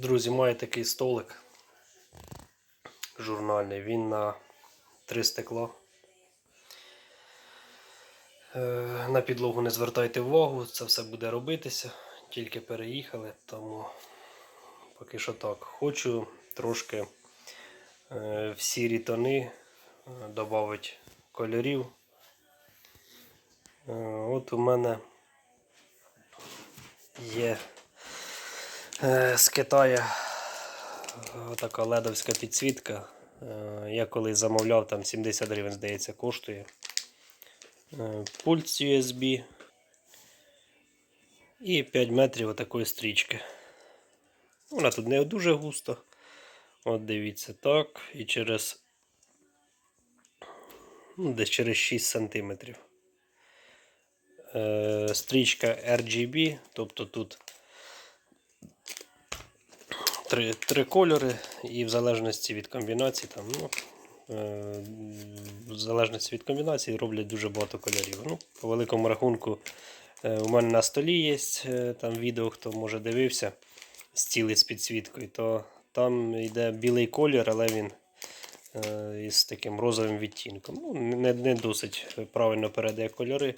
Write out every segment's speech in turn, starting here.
Друзі, має такий столик журнальний. Він на три стекла. Е, На підлогу не звертайте увагу, це все буде робитися. Тільки переїхали, тому поки що так. Хочу трошки е, в сірі тони додати кольорів. Е, От у мене є е, з Китаю така ледовська підсвітка. Е, Я колись замовляв, там 70 гривень, здається, коштує. Е, Пульт USB і 5 метрів отакої стрічки. Вона тут не дуже густо. От дивіться, так. І через ну, десь через 6 сантиметрів. Е, Стрічка RGB, тобто тут три, три кольори, і в залежності від комбінації, там, ну, е, в залежності від комбінації роблять дуже багато кольорів. Ну, по великому рахунку, е, у мене на столі є е, там відео, хто може дивився стіли з підсвіткою, то там йде білий колір, але він із таким розовим відтінком. Ну, не, не досить правильно передає кольори.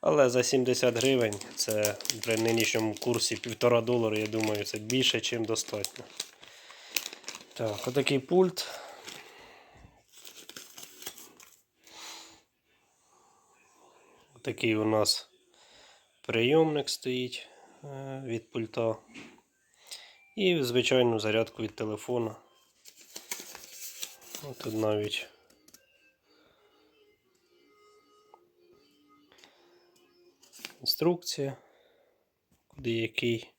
Але за 70 гривень це при нинішньому курсі 1,5 долара, я думаю, це більше, ніж достатньо. Так, отакий пульт. Такий у нас прийомник стоїть е, від пульта. І звичайну зарядку від телефона. Тут навіть інструкція, куди який.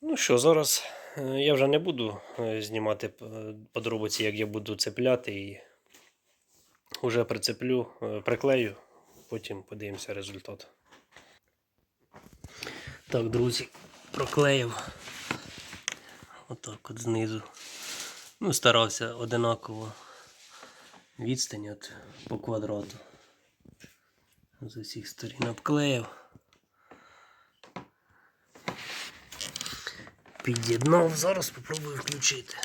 Ну що, зараз е, я вже не буду е, знімати е, подробиці, як я буду цепляти і вже прицеплю, приклею, потім подивимося результат. Так, друзі, проклеїв отак от знизу. Ну, старався одинаково відстань от по квадрату. З усіх сторін обклеїв. Під'єднав, зараз спробую включити.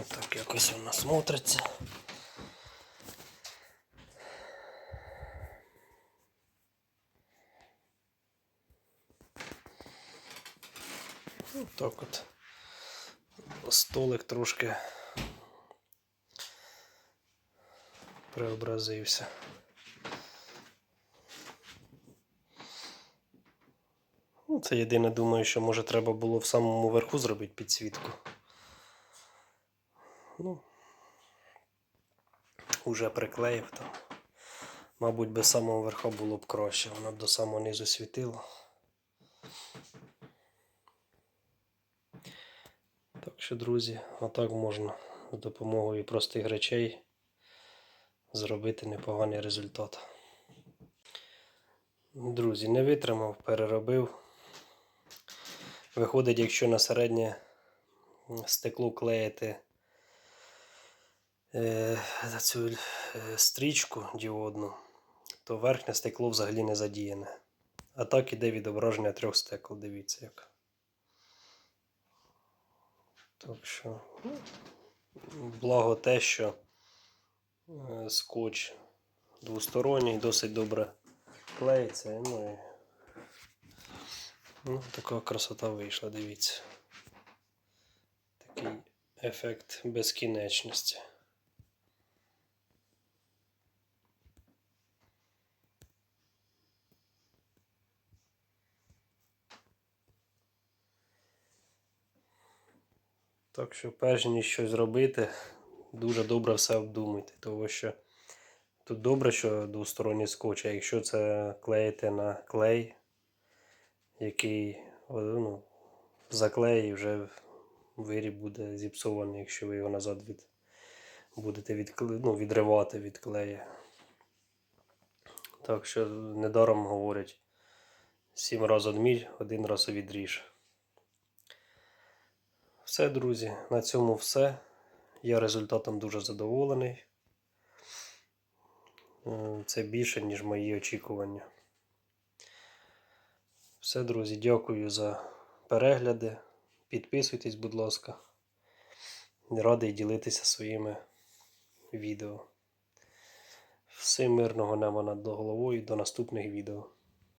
Отак якось воно смотриться. Ну, так от. Столик трошки преобразився. Ну, це єдине, думаю, що може треба було в самому верху зробити підсвітку. Ну, уже приклеїв там. Мабуть, без самого верха було б краще, воно б до самого низу світило. Так що, друзі, отак можна з допомогою простих речей зробити непоганий результат. Друзі, не витримав, переробив. Виходить, якщо на середнє стекло клеїти е, цю е, стрічку діодну, то верхнє стекло взагалі не задіяне. А так іде відображення трьох стекол, дивіться як. Так що, ну, благо те, що е, скотч двосторонній, досить добре клеїться. Ну, і, ну, така красота вийшла, дивіться. Такий ефект безкінечності. Так що, перш ніж щось зробити, дуже добре все обдумайте, тому що тут добре, що двосторонній скотч, а якщо це клеїти на клей, який ну, заклеї, вже виріб буде зіпсований, якщо ви його назад від, будете відкле, ну, відривати від клея. Так що недаром говорять, сім разів одміль, один раз відріж. Все, друзі, на цьому все. Я результатом дуже задоволений. Е, Це більше, ніж мої очікування. Все, друзі, дякую за перегляди. Підписуйтесь, будь ласка. Радий ділитися своїми відео. Всім мирного неба над головою. До наступних відео.